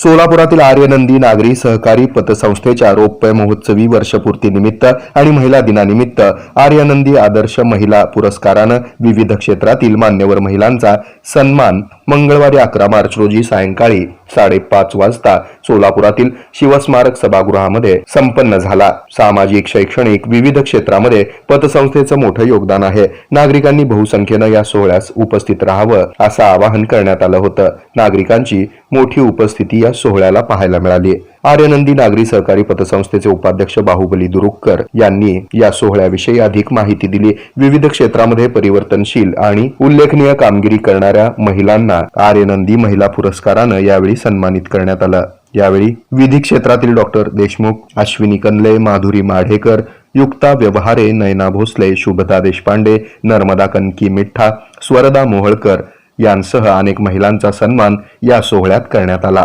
सोलापुरातील आर्यनंदी नागरी सहकारी पतसंस्थेच्या रौप्य महोत्सवी वर्षपूर्तीनिमित्त आणि महिला दिनानिमित्त आर्यनंदी आदर्श महिला पुरस्कारानं विविध क्षेत्रातील मान्यवर महिलांचा सन्मान मंगळवारी अकरा मार्च रोजी सायंकाळी साडेपाच वाजता सोलापुरातील शिवस्मारक सभागृहामध्ये संपन्न झाला. सामाजिक शैक्षणिक विविध क्षेत्रामध्ये पतसंस्थेचं मोठं योगदान आहे. नागरिकांनी बहुसंख्येनं या सोहळ्यास उपस्थित राहावं असं आवाहन करण्यात आलं होतं. नागरिकांची मोठी उपस्थिती या सोहळ्याला पाहायला मिळाली आर्यनंदी नागरी सहकारी पतसंस्थेचे उपाध्यक्ष बाहुबली दुरुक्कर यांनी या सोहळ्याविषयी अधिक माहिती दिली. विविध क्षेत्रामध्ये परिवर्तनशील आणि उल्लेखनीय कामगिरी करणाऱ्या महिलांना आर्यनंदी महिला पुरस्कारानं यावेळी सन्मानित करण्यात आलं. यावेळी विधी क्षेत्रातील डॉक्टर देशमुख अश्विनी कनले माधुरी माढेकर युक्ता व्यवहारे नयना भोसले शुभदा देशपांडे नर्मदा कनकी मिठ्ठा स्वरदा मोहळकर यांसह अनेक महिलांचा सन्मान या सोहळ्यात करण्यात आला.